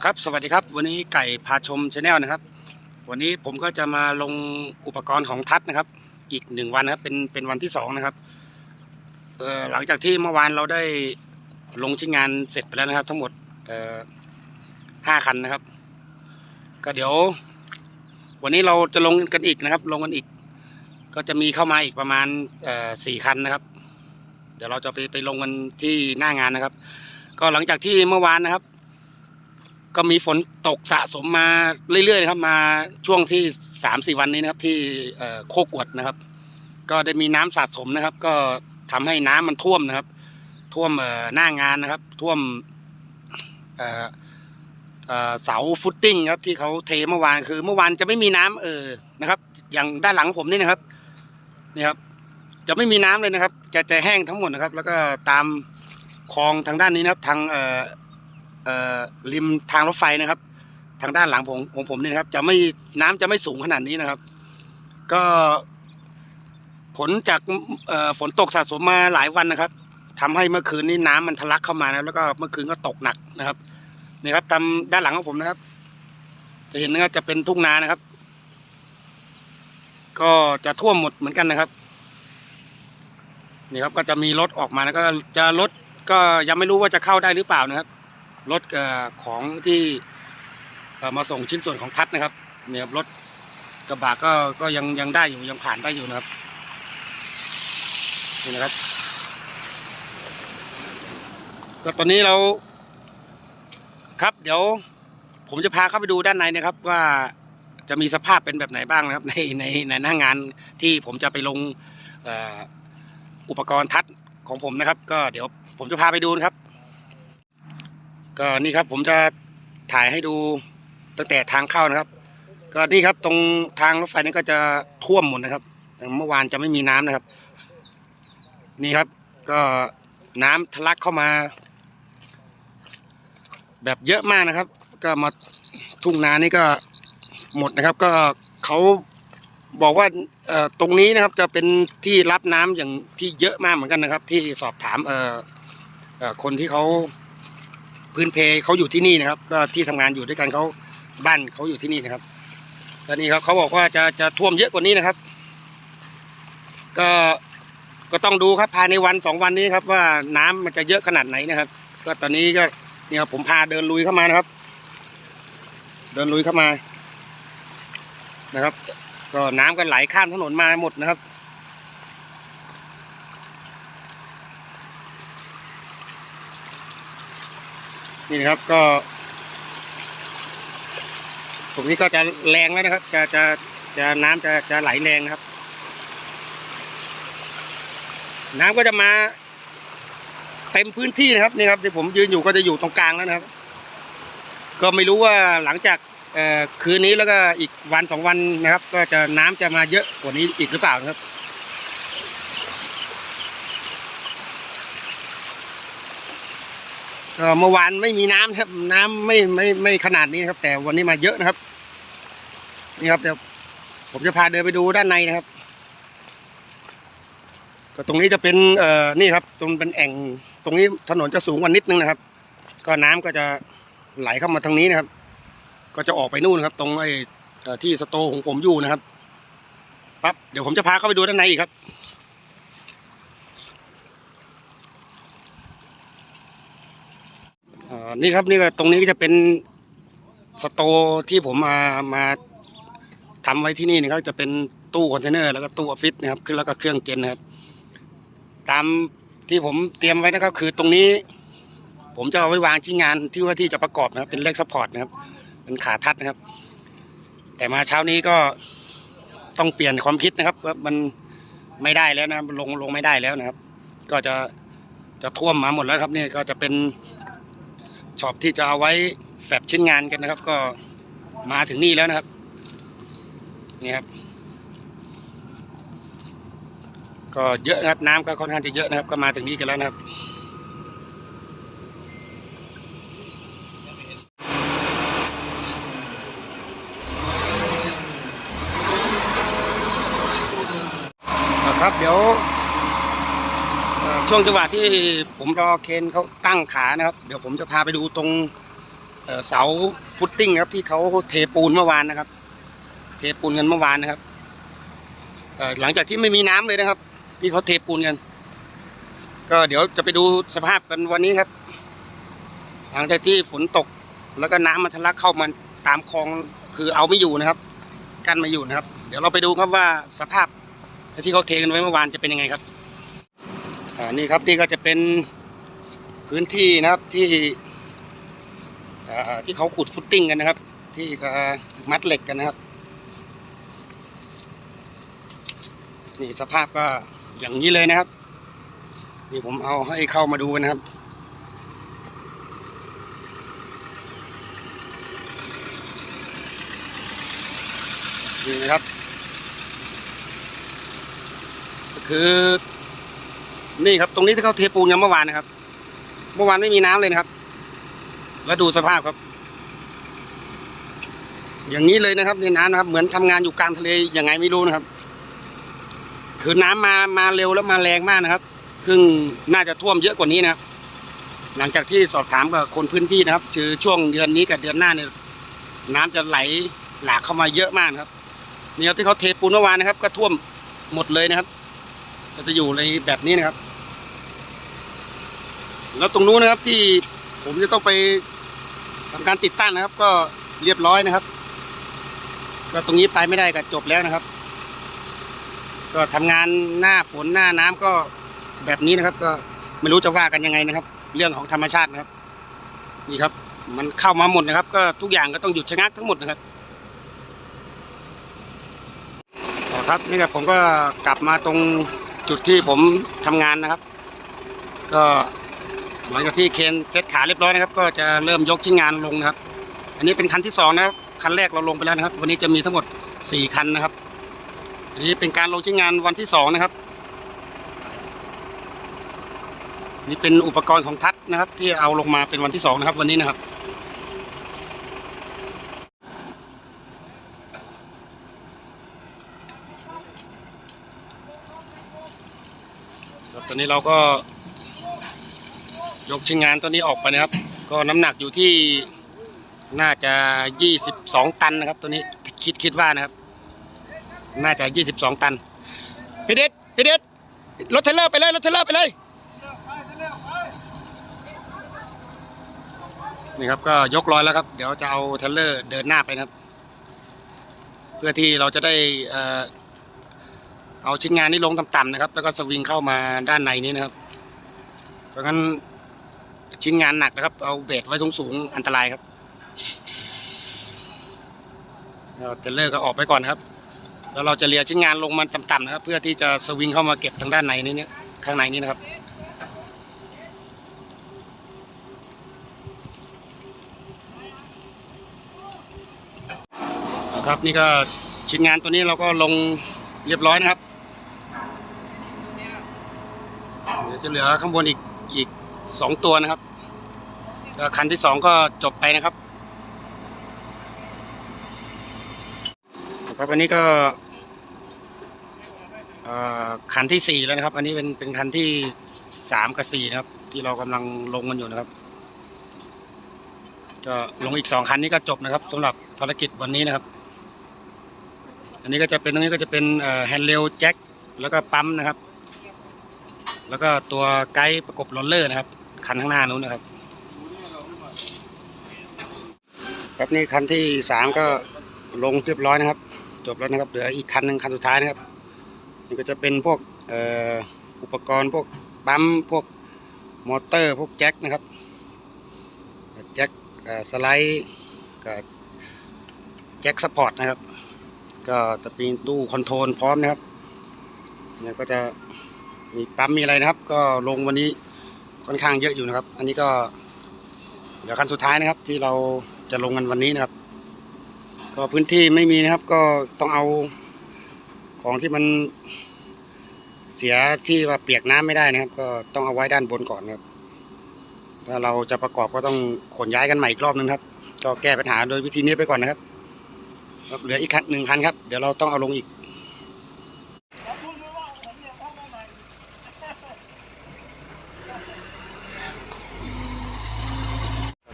ครับสวัสดีครับ วันนี้ไก่พาชมชาแนลนะครับ วันนี้ผมก็จะมาลงอุปกรณ์ของทัศนะครับ อีกหนึ่งวันนะครับเป็นเป็นวันที่สองนะครับหลังจากที่เมื่อวานเราได้ลงชิ้นงานเสร็จไปแล้วนะครับ ทั้งหมดห้าคันนะครับ ก็เดี๋ยว วันนี้เราจะลงกันอีกนะครับ ลงกันอีก ก็จะมีเข้ามาอีกประมาณสี่คันนะครับ เดี๋ยวเราจะไปไปลงกันที่หน้างานนะครับ ก็หลังจากที่เมื่อวานนะครับ ก็มีฝนตกสะสมมาเรื่อยๆนะครับ มาช่วงที่สามสี่วันนี้นะครับ ที่โคกวดนะครับ ก็ได้มีน้ำสะสมนะครับ ก็ทำให้น้ำมันท่วมนะครับ ท่วมหน้างานนะครับ ท่วมเสาฟุตติ้งครับที่เขาเทเมื่อวานคือ เมื่อวานจะไม่มีน้ำเออนะครับ อย่างด้านหลังผมนี่นะครับนี่ครับ จะไม่มีน้ำเลยนะครับ จะจะแห้งทั้งหมดนะครับ แล้วก็ตามคลองทางด้านนี้นะครับ ทางเอ่อเอ่อ ริมทางรถไฟนะครับ ทางด้านหลังผมของผมนี่นะครับ จะไม่น้ำจะไม่สูงขนาดนี้นะครับ ก็ผลจากฝนตกสะสมมาหลายวันนะครับทำให้เมื่อคืนนี้น้ำมันทะลักเข้ามานะแล้วก็เมื่อคืนก็ตกหนักนะครับนี่ครับตามด้านหลังของผมนะครับ จะเห็นนะครับจะเป็นทุ่งนานะครับ ก็จะท่วมหมดเหมือนกันนะครับนี่ครับก็จะมีรถออกมาแล้วก็จะรถก็ยังไม่รู้ว่าจะเข้าได้หรือเปล่านะครับ รถของที่มาส่งชิ้นส่วนของทัศนะครับ เนี่ยรถกระบะก็ก็ยังยังได้อยู่ยังผ่านได้อยู่นะครับนี่นะครับ ก็ตอนนี้เราครับเดี๋ยวผมจะพาเข้าไปดูด้านในนะครับว่าจะมีสภาพเป็นแบบไหนบ้างนะครับ ในในในหน้างานที่ผมจะไปลงอ,อุปกรณ์ทัศของผมนะครับ ก็เดี๋ยวผมจะพาไปดูนะครับ ก็นี่ครับผมจะถ่ายให้ดูตั้งแต่ทางเข้านะครับ ก็นี่ครับตรงทางรถไฟนี่ก็จะท่วมหมดนะครับเมื่อวานจะไม่มีน้ำนะครับ นี่ครับก็น้ำทะลักเข้ามา แบบเยอะมากนะครับ ก็มาทุ่งนานี่ก็หมดนะครับ ก็เขาบอกว่าตรงนี้นะครับจะเป็นที่รับน้ำอย่างที่เยอะมากเหมือนกันนะครับ ที่สอบถามคนที่เขา พื้นเพเขาอยู่ที่นี่นะครับ ก็ที่ทำงานอยู่ด้วยกันเขาบ้านเขาอยู่ที่นี่นะครับตอนนี้เขาเขาบอกว่าจะจะท่วมเยอะกว่านี้นะครับ ก็ก็ต้องดูครับภายในวันสองวันนี้ครับ ว่าน้ำมันจะเยอะขนาดไหนนะครับ ก็ตอนนี้ก็เนี่ยผมพาเดินลุยเข้ามานะครับ เดินลุยเข้ามานะครับ ก็น้ำกันไหลข้ามถนนมาหมดนะครับ นี่นะครับก็ตรงนี้ก็จะแรงแล้วนะครับ จะจะจะน้ำจะจะไหลแรงนะครับ น้ำก็จะมาเต็มพื้นที่นะครับนี่ครับที่ผมยืนอยู่ก็จะอยู่ตรงกลางแล้วนะครับ ก็ไม่รู้ว่าหลังจากคืนนี้แล้วก็อีกวันสองวันนะครับ ก็จะน้ำจะมาเยอะกว่านี้อีกหรือเปล่านะครับ เมื่อวานไม่มีน้ำครับ น้ำไม่ไม่ไม่ขนาดนี้นครับ แต่วันนี้มาเยอะนะครับ นี่ครับเดี๋ยวผมจะพาเดินไปดูด้านในนะครับ ก็ตรงนี้จะเป็นเอ่อนี่ครับ ตรงเป็นแอ่ง ตรงนี้ถนนจะสูงกว่านิดนึงนะครับ ก็น้ำก็จะไหลเข้ามาทางนี้นะครับ ก็จะออกไปนู่นครับ ตรงไอ้ที่สโตของผมอยู่นะครับปั๊บเดี๋ยวผมจะพาเข้าไปดูด้านในอีกครับ เอ่อ นี่ครับนี่ก็ตรงนี้ก็จะเป็นสโตที่ผมมามาทำไว้ที่นี่นะครับจะเป็นตู้คอนเทนเนอร์แล้วก็ตู้ออฟฟิศนะครับคือแล้วก็เครื่องเจนนะครับ ตามที่ผมเตรียมไว้นะครับคือตรงนี้ ผมจะเอาไว้วางชิ้นงานที่ว่าที่จะประกอบนะครับ เป็นเลขซัพพอร์ตนะครับ เป็นขาทัดนะครับ แต่มาเช้านี้ก็ต้องเปลี่ยนความคิดนะครับว่ามันไม่ได้แล้วนะครับลงลงไม่ได้แล้วนะครับ ก็จะจะท่วมมาหมดแล้วครับนี่ก็จะเป็น ช็อปที่จะเอาไว้แฟบชิ้นงานกันนะครับ ก็มาถึงนี่แล้วนะครับ นี่ครับ ก็เยอะนะครับน้ำก็ค่อนข้างจะเยอะนะครับ ก็มาถึงนี่กันแล้วนะครับครับเดี๋ยว ช่วงจังหวะที่ผมรอเคนเขาตั้งขานะครับ เดี๋ยวผมจะพาไปดูตรงเสาฟุตติ้งครับที่เขาเทปูนเมื่อวานนะครับ เทปูนกันเมื่อวานนะครับหลังจากที่ไม่มีน้ำเลยนะครับ ที่เขาเทปูนกัน ก็เดี๋ยวจะไปดูสภาพกันวันนี้ครับ หลังจากที่ฝนตกแล้วก็น้ำมันทะลักเข้ามาตามคลองคือเอาไม่อยู่นะครับ กั้นไม่อยู่นะครับ เดี๋ยวเราไปดูครับว่าสภาพที่เขาเทกันไว้เมื่อวานจะเป็นยังไงครับ อ่านี่ครับนี่ก็จะเป็นพื้นที่นะครับที่อ่าที่เขาขุดฟุตติ้งกันนะครับ ที่ก็มัดเหล็กกันนะครับ นี่สภาพก็อย่างนี้เลยนะครับ นี่ผมเอาให้เข้ามาดูนะครับนี่นะครับ คือ นี่ครับ ตรงนี้ที่เขาเทปูนกันเมื่อวานนะครับ เมื่อวานไม่มีน้ำเลยนะครับ แล้วดูสภาพครับ อย่างนี้เลยนะครับในน้ำนะครับ เหมือนทำงานอยู่กลางทะเลยังไงไม่รู้นะครับ คือน้ำมามาเร็วแล้วมาแรงมากนะครับซึ่งน่าจะท่วมเยอะกว่านี้นะครับ หลังจากที่สอบถามกับคนพื้นที่นะครับคือช่วงเดือนนี้กับเดือนหน้าเนี่ยน้ำจะไหลหลากเข้ามาเยอะมากนะครับนี่ครับที่เขาเทปูนเมื่อวานนะครับ ก็ท่วมหมดเลยนะครับ ก็จะอยู่ในแบบนี้นะครับ แล้วตรงนู้นนะครับที่ผมจะต้องไปทำการติดตั้งนะครับ ก็เรียบร้อยนะครับ ก็ตรงนี้ไปไม่ได้ก็จบแล้วนะครับ ก็ทำงานหน้าฝนหน้าน้ำก็แบบนี้นะครับ ก็ไม่รู้จะว่ากันยังไงนะครับ เรื่องของธรรมชาตินะครับ นี่ครับ มันเข้ามาหมดนะครับ ก็ทุกอย่างก็ต้องหยุดชะงักทั้งหมดนะครับครับนี่ครับผมก็กลับมาตรง จุดที่ผมทำงานนะครับ ก็หลังจากที่เคนเซตขาเรียบร้อยนะครับ ก็จะเริ่มยกชิ้นงานลงนะครับ อันนี้เป็นคันที่สองนะครับคันแรกเราลงไปแล้วนะครับ วันนี้จะมีทั้งหมดสี่คันนะครับ อันนี้เป็นการลงชิ้นงานวันที่สองนะครับ นี่เป็นอุปกรณ์ของทัศน์นะครับ ที่เอาลงมาเป็นวันที่สองนะครับ วันนี้นะครับ ครับต อนนี้เราก็ ยกชิ้นงานตัวนี้ออกไปนะครับ ก็น้ำหนักอยู่ที่น่าจะยี่สิบสองตันนะครับ ตัวนี้คิดคิดว่านะครับ น่าจะยี่สิบสองตันพี่เด็ดพี่เด็ดรถเทรลเลอร์ไปเลยรถเทรลเลอร์ไปเลยนี่ครับก็ยกร้อยแล้วครับ เดี๋ยวจะเอาเทรลเลอร์เดินหน้าไปนะครับ เพื่อที่เราจะได้ เอาชิ้นงานนี้ลงต่ำๆนะครับ แล้วก็สวิงเข้ามาด้านในนี้นะครับ เพราะงั้นชิ้นงานหนักนะครับ เอาเบสไว้สูงๆอันตรายครับเอาเทรลเลอร์ก็ออกไปก่อนนครับ แล้วเราจะเลียชิ้นงานลงมาต่ำๆนะครับ เพื่อที่จะสวิงเข้ามาเก็บทางด้านในนี้เนี่ยข้างในนี้นะครับครับนี่ก็ชิ้นงานตัวนี้เราก็ลงเรียบร้อยนะครับ เดี๋ยว จะเหลือข้างบนอีกอีกสองตัวนะครับคันที่สองก็จบไปนะครับครับอันนี้ก็คันที่สี่แล้วนะครับ อันนี้เป็นเป็นคันที่สามกับสี่นะครับ ที่เรากำลังลงกันอยู่นะครับก็ลงอีกสองคันนี้ก็จบนะครับสำหรับภารกิจวันนี้นะครับ อันนี้ก็จะเป็นตรงนี้ก็จะเป็นแฮนด์เรลแจ็คแล้วก็ปั๊มนะครับ แล้วก็ตัวไกด์ประกบโรลเลอร์นะครับ คันข้างหน้านู้นนะครับ ครับนี่คันที่สามก็ลงเรียบร้อยนะครับ จบแล้วนะครับ เหลืออีกคันหนึ่งคันสุดท้ายนะครับนี่ก็จะเป็นพวกอุปกรณ์พวกปั๊มพวกมอเตอร์พวกแจ็คนะครับแจ็คสไลด์กับแจ็คสปอร์ตนะครับ ก็จะเป็นตู้คอนโทรลพร้อมนะครับเนี่ยก็จะ มีปั๊มมีอะไรนะครับ ก็ลงวันนี้ค่อนข้างเยอะอยู่นะครับ อันนี้ก็ เดี๋ยวคันสุดท้ายนะครับ ที่เราจะลงกันวันนี้นะครับ ก็พื้นที่ไม่มีนะครับ ก็ต้องเอาของที่มันเสียที่ว่าเปียกน้ำไม่ได้นะครับ ก็ต้องเอาไว้ด้านบนก่อนนะครับ ถ้าเราจะประกอบก็ต้องขนย้ายกันใหม่อีกรอบนึงครับ ก็แก้ปัญหาโดยวิธีนี้ไปก่อนนะครับเหลืออีกคันหนึ่งคันครับ เดี๋ยวเราต้องเอาลงอีก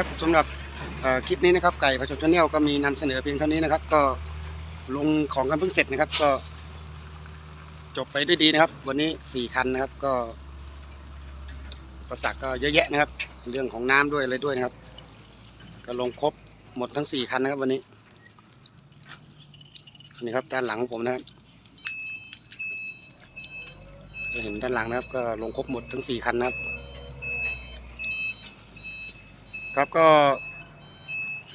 ครับสำหรับคลิปนี้นะครับไก่ประชดชาแนลก็มีนำเสนอเพียงเท่านี้นะครับ ก็ลงของกันเพิ่งเสร็จนะครับ ก็ จบไปด้วยดีนะครับ วันนี้สี่คันนะครับก็ประสักก็เยอะแยะนะครับ เรื่องของน้ำด้วยอะไรด้วยนะครับ ก็ลงครบหมดทั้งสี่คันนะครับ วันนี้นี่ครับด้านหลังของผมนะครับจะเห็นด้านหลังนะครับ ก็ลงครบหมดทั้งสี่คันนะครับ ครับก็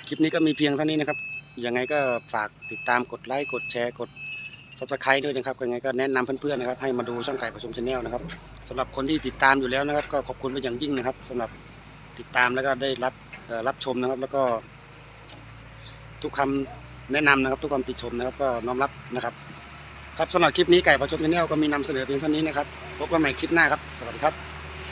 คลิปนี้ก็มีเพียงเท่านี้นะครับ ยังไงก็ฝากติดตามกดไลค์กดแชร์กดซับสไครต์ด้วยนะครับยังไงก็แนะนำเพื่อนๆนะครับ ให้มาดูช่องไก่ประชมชาแนลนะครับสำหรับคนที่ติดตามอยู่แล้วนะครับ ก็ขอบคุณเป็นอย่างยิ่งนะครับสำหรับติดตามแล้วก็ได้รับรับชมนะครับ แล้วก็ ทุกคำแนะนำนะครับ ทุกคำติชมนะครับ ก็น้อมรับนะครับ ครับสำหรับคลิปนี้ไก่ประชมชาแนลก็มีนำเสนอเพียงเท่านี้นะครับพบกันใหม่คลิปหน้าครับ สวัสดีครับ